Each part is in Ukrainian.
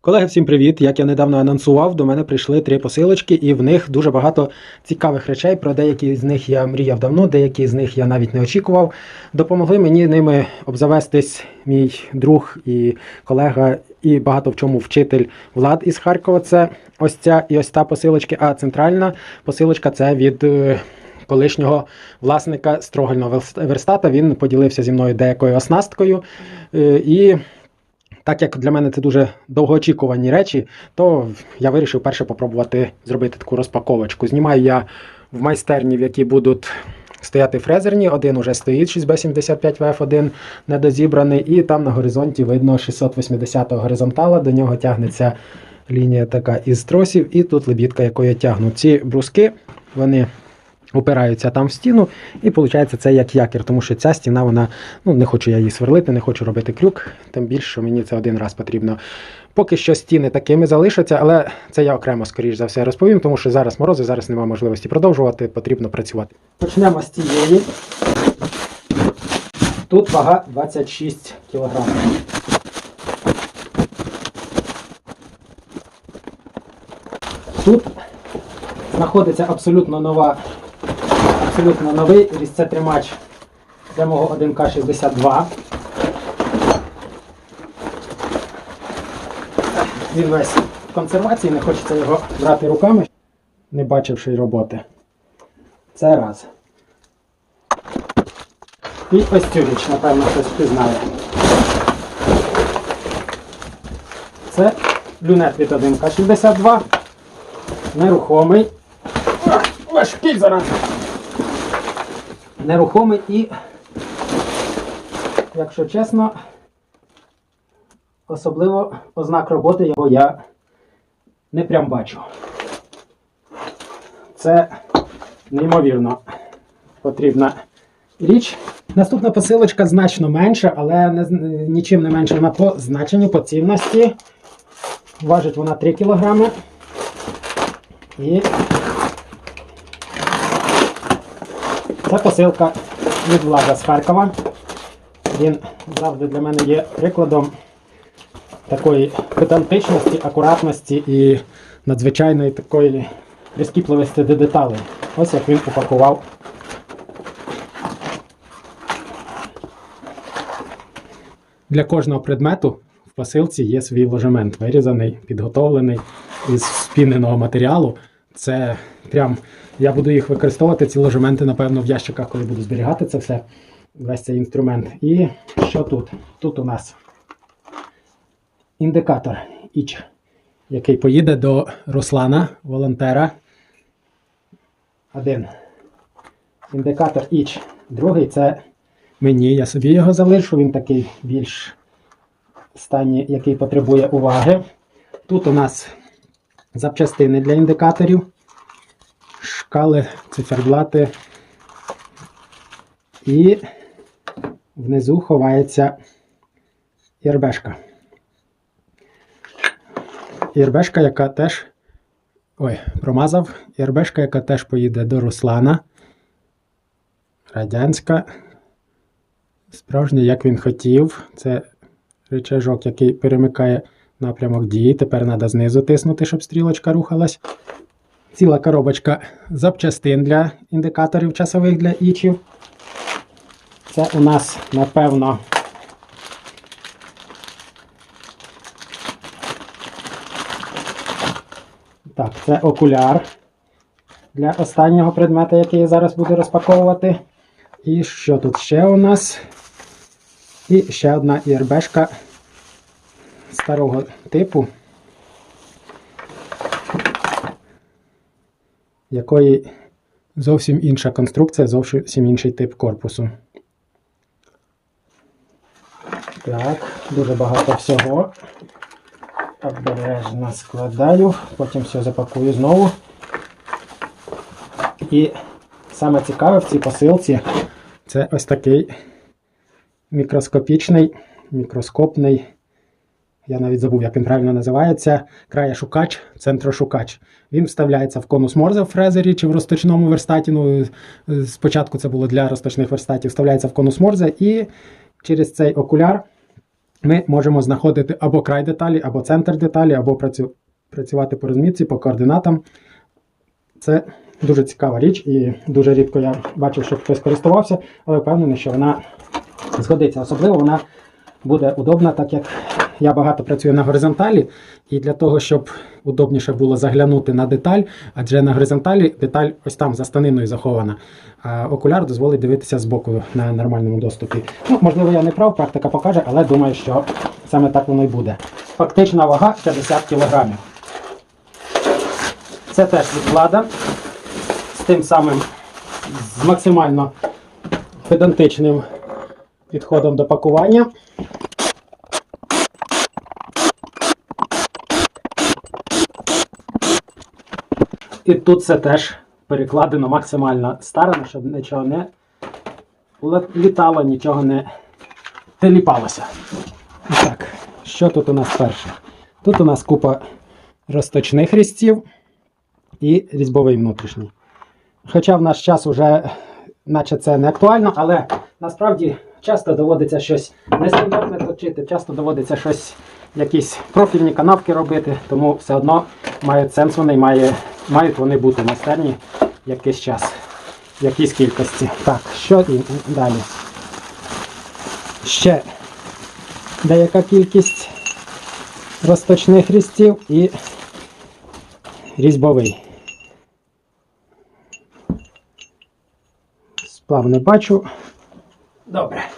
Колеги, всім привіт! Як я недавно анонсував, до мене прийшли три посилочки, і в них дуже багато цікавих речей. Про деякі з них я мріяв давно, деякі з них я навіть не очікував. Допомогли мені ними обзавестись мій друг і колега, і багато в чому вчитель Влад із Харкова. Це ось ця і ось та посилочки. А центральна посилочка це від. е, Колишнього власника строгального верстата він поділився зі мною деякою оснасткою. е, І так як для мене це дуже довгоочікувані речі, то я вирішив перше попробувати зробити таку розпаковочку. Знімаю я в майстерні, в якій будуть стояти фрезерні. Один уже стоїть 6B75VF1 недозібраний, і там на горизонті видно 680-го горизонтала. До нього тягнеться лінія така із тросів, і тут лебідка, якою я тягну. Ці бруски, вони упираються там в стіну, і виходить це як якір, тому що ця стіна, вона, ну не хочу я її сверлити, не хочу робити крюк, тим більше, що мені це один раз потрібно. Поки що стіни такими залишаться, але це я окремо, скоріш за все, розповім, тому що зараз морози, зараз немає можливості продовжувати, потрібно працювати. Почнемо з цієї. Тут вага 26 кг. Тут знаходиться абсолютно нова абсолютно новий різцетримач для мого 1К62. Він весь в консервації, не хочеться його брати руками, не бачивши роботи. Це раз. І ось цю річ, напевно, хтось впізнає. Це люнет від 1К62. Нерухомий. Важкий зараз нерухомий і, якщо чесно, особливо ознак роботи його я не прям бачу. Це неймовірно потрібна річ. Наступна посилочка значно менша, але не, нічим не менша вона по значенню, по цінності. Важить вона 3 кг. І Це посилка від Влада з Харкова. Він завжди для мене є прикладом такої педантичності, акуратності і надзвичайної такої прискіпливості до деталей. Ось як він упакував. Для кожного предмету в посилці є свій ложемент, вирізаний, підготовлений із спіненого матеріалу. Це прям я буду їх використовувати, ці ложементи, напевно, в ящиках, коли буду зберігати це все, весь цей інструмент. І що тут? Тут у нас індикатор іч, який поїде до Руслана, волонтера. Один. Індикатор іч. Другий це мені. Я собі його залишу. Він такий більш стані, який потребує уваги. Тут у нас запчастини для індикаторів шкали, циферблати. І внизу ховається ірбешка. Ірбешка, яка теж. Ой, промазав. Ірбешка, яка теж поїде до Руслана. Радянська. Справжня, як він хотів. Це рычажок, який перемикає напрямок дії. Тепер треба знизу тиснути, щоб стрілочка рухалась ціла коробочка запчастин для індикаторів часових для ічів. Це у нас, напевно, так, це окуляр для останнього предмета, який я зараз буду розпаковувати. І що тут ще у нас? І ще одна ІРБшка старого типу. якої зовсім інша конструкція, зовсім інший тип корпусу. Так, дуже багато всього. Обережно складаю, потім все запакую знову. І саме цікаве в цій посилці це ось такий мікроскопічний, мікроскопний я навіть забув, як він правильно називається, краяшукач, центрошукач. Він вставляється в конус Морзе в фрезері чи в розточному верстаті. Ну, е, спочатку це було для розточних верстатів, вставляється в конус Морзе і через цей окуляр ми можемо знаходити або край деталі, або центр деталі, або працю... працювати по розмітці, по координатам. Це дуже цікава річ, і дуже рідко я бачив, щоб хтось користувався, але впевнений, що вона згодиться. Особливо вона буде удобна, так як я багато працюю на горизонталі, і для того, щоб удобніше було заглянути на деталь, адже на горизонталі деталь ось там за станиною захована. А окуляр дозволить дивитися збоку на нормальному доступі. Ну, можливо, я не прав, практика покаже, але думаю, що саме так воно і буде. Фактична вага 50 кг. Це теж відклада з тим самим з максимально педантичним підходом до пакування. І тут це теж перекладено максимально старано, щоб нічого не літало, нічого не теліпалося. І Так, що тут у нас перше? Тут у нас купа розточних різців і різьбовий внутрішній. Хоча в наш час уже наче це не актуально, але насправді часто доводиться щось нестандартне точити, часто доводиться щось, якісь профільні канавки робити, тому все одно мають сенс вони, має, мають вони бути майстерні якийсь час, в якійсь кількості. Так, що і далі? Ще деяка кількість розточних різців і різьбовий. Сплав не бачу. Добре.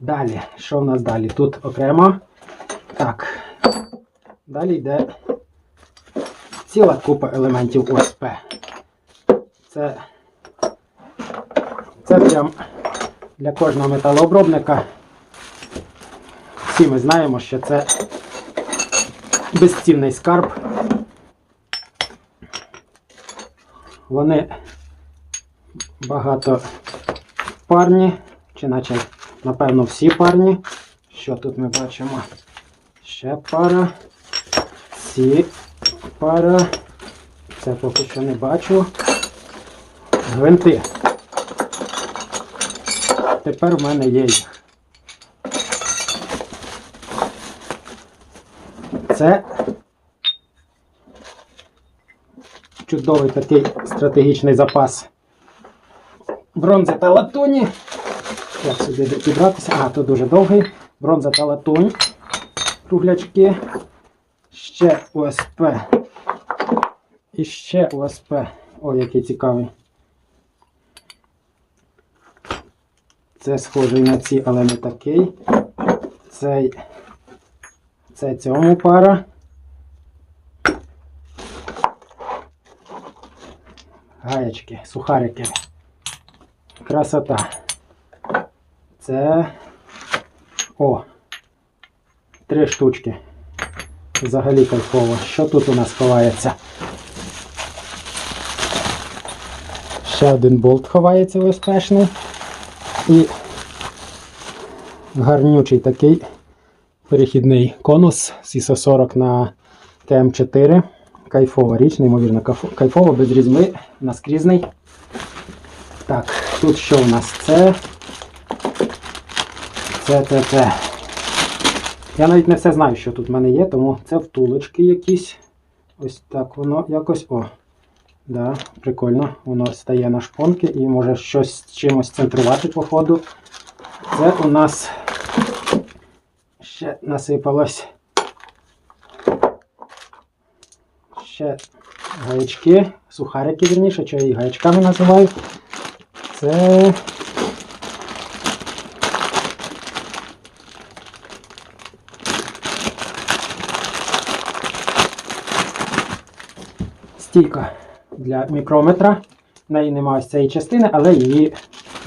Далі, що в нас далі? Тут окремо. Так. Далі йде ціла купа елементів ОСП. Це, це прям для кожного металообробника. Всі ми знаємо, що це безцінний скарб. Вони багато парні, чи наче, напевно, всі парні. Що тут ми бачимо? Ще пара. Ці пара. Це поки що не бачу. Гвинти. Тепер в мене є їх. Це чудовий такий стратегічний запас бронзи та латуні. Як сюди підбратися? А, тут дуже довгий. Бронза та латунь. Круглячки. Ще ОСП. І ще ОСП. Ой, який цікавий. Це схожий на ці, але не такий. Цей. Це цьому пара. Гаєчки, сухарики. Красота. Це. О! Три штучки. Взагалі кайфово. Що тут у нас ховається? Ще один болт ховається успішний. І гарнючий такий перехідний конус з 40 на ТМ4. Кайфова річ, неймовірно кайфо- кайфово, без різьми, наскрізний. Так, тут що у нас? Це. Це, це, це. Я навіть не все знаю, що тут в мене є, тому це втулочки якісь. Ось так воно якось. О. Да, прикольно. Воно стає на шпонки і може щось чимось центрувати по ходу. Це у нас ще насипалось. Ще гаячки, сухарики, вірніше, що я їх гаячками називаю. Це. Стійка для мікрометра. В неї немає ось цієї частини, але її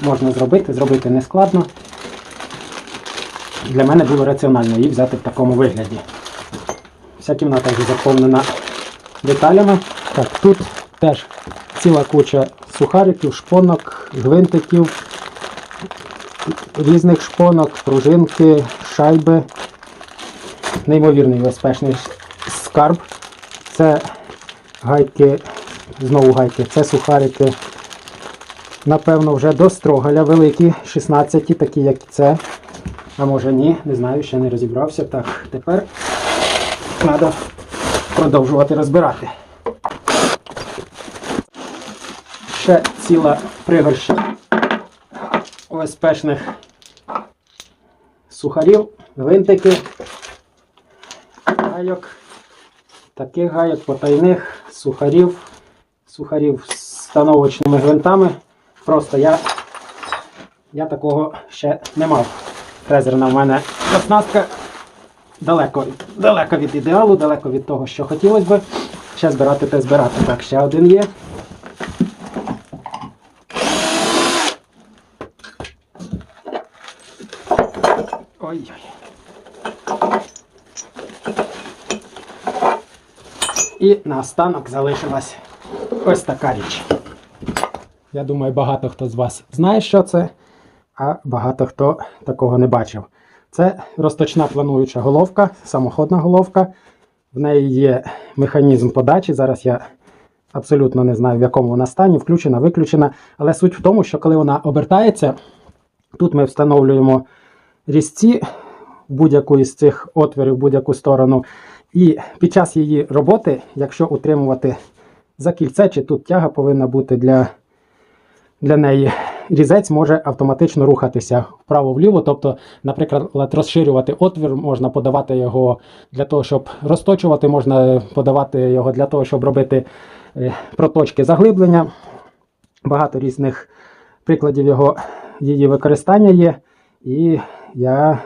можна зробити, зробити нескладно. Для мене було раціонально її взяти в такому вигляді. Вся кімната вже заповнена деталями. Так, тут теж ціла куча сухариків, шпонок, гвинтиків, різних шпонок, пружинки, шайби. Неймовірний безпечний скарб. Це гайки, знову гайки, це сухарики. Напевно, вже до строгаля великі, 16, такі як це. А може ні, не знаю, ще не розібрався. Так, тепер треба продовжувати розбирати. Ще ціла пригорща ОСПшних сухарів, гвинтики, гайок, таких гайок, потайних, сухарів, сухарів з становочними гвинтами. Просто я, я такого ще не мав. Фрезерна в мене оснастка далеко, далеко від ідеалу, далеко від того, що хотілося би. Ще збирати те збирати. Так, ще один є. Ой-ой. І наостанок залишилась ось така річ. Я думаю, багато хто з вас знає, що це, а багато хто такого не бачив. Це розточна плануюча головка, самоходна головка. В неї є механізм подачі. Зараз я абсолютно не знаю, в якому вона стані, включена, виключена. Але суть в тому, що коли вона обертається, тут ми встановлюємо різці в будь-яку із цих отворів, в будь-яку сторону. І під час її роботи, якщо утримувати за кільце, чи тут тяга повинна бути для, для неї, різець може автоматично рухатися вправо-вліво. Тобто, наприклад, розширювати отвір, можна подавати його для того, щоб розточувати, можна подавати його для того, щоб робити е, проточки заглиблення. Багато різних прикладів його, її використання є. І я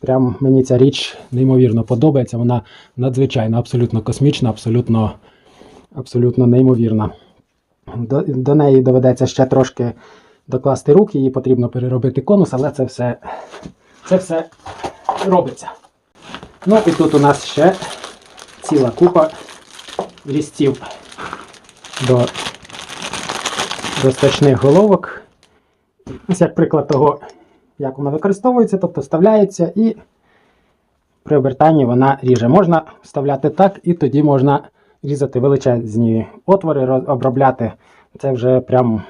прям мені ця річ неймовірно подобається. Вона надзвичайно абсолютно космічна, абсолютно, абсолютно неймовірна. До, до неї доведеться ще трошки докласти руки, її потрібно переробити конус, але це все, це все робиться. Ну і тут у нас ще ціла купа різців до, до стачних головок. Ось як приклад того, як вона використовується, тобто вставляється і при обертанні вона ріже. Можна вставляти так, і тоді можна різати величезні отвори, обробляти. Це вже прям,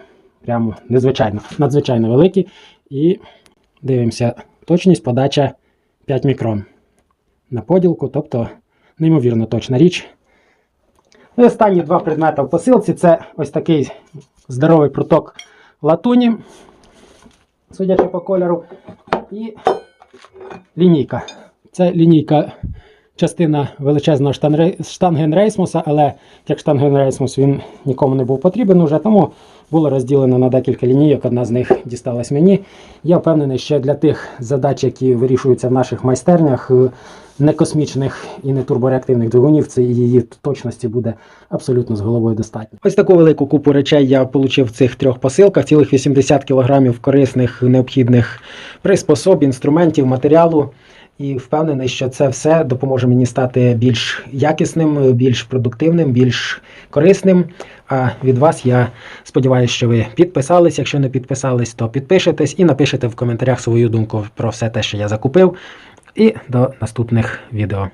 прям незвичайно, надзвичайно великі. І дивимося, точність подача 5 мікрон на поділку, тобто неймовірно точна річ. І останні два предмети в посилці це ось такий здоровий пруток латуні судячи по кольору, і лінійка. Це лінійка, частина величезного штангенрейсмуса, але як штангенрейсмус він нікому не був потрібен уже, тому було розділено на декілька лінійок. Одна з них дісталась мені. Я впевнений, що для тих задач, які вирішуються в наших майстернях, е, не космічних і не турбореактивних двигунів, це її точності буде абсолютно з головою достатньо. Ось таку велику купу речей я отримав в цих трьох посилках, цілих 80 кілограмів корисних необхідних приспособ, інструментів, матеріалу. І впевнений, що це все допоможе мені стати більш якісним, більш продуктивним, більш корисним. А від вас я сподіваюся, що ви підписались. Якщо не підписались, то підпишетесь і напишете в коментарях свою думку про все те, що я закупив. І до наступних відео.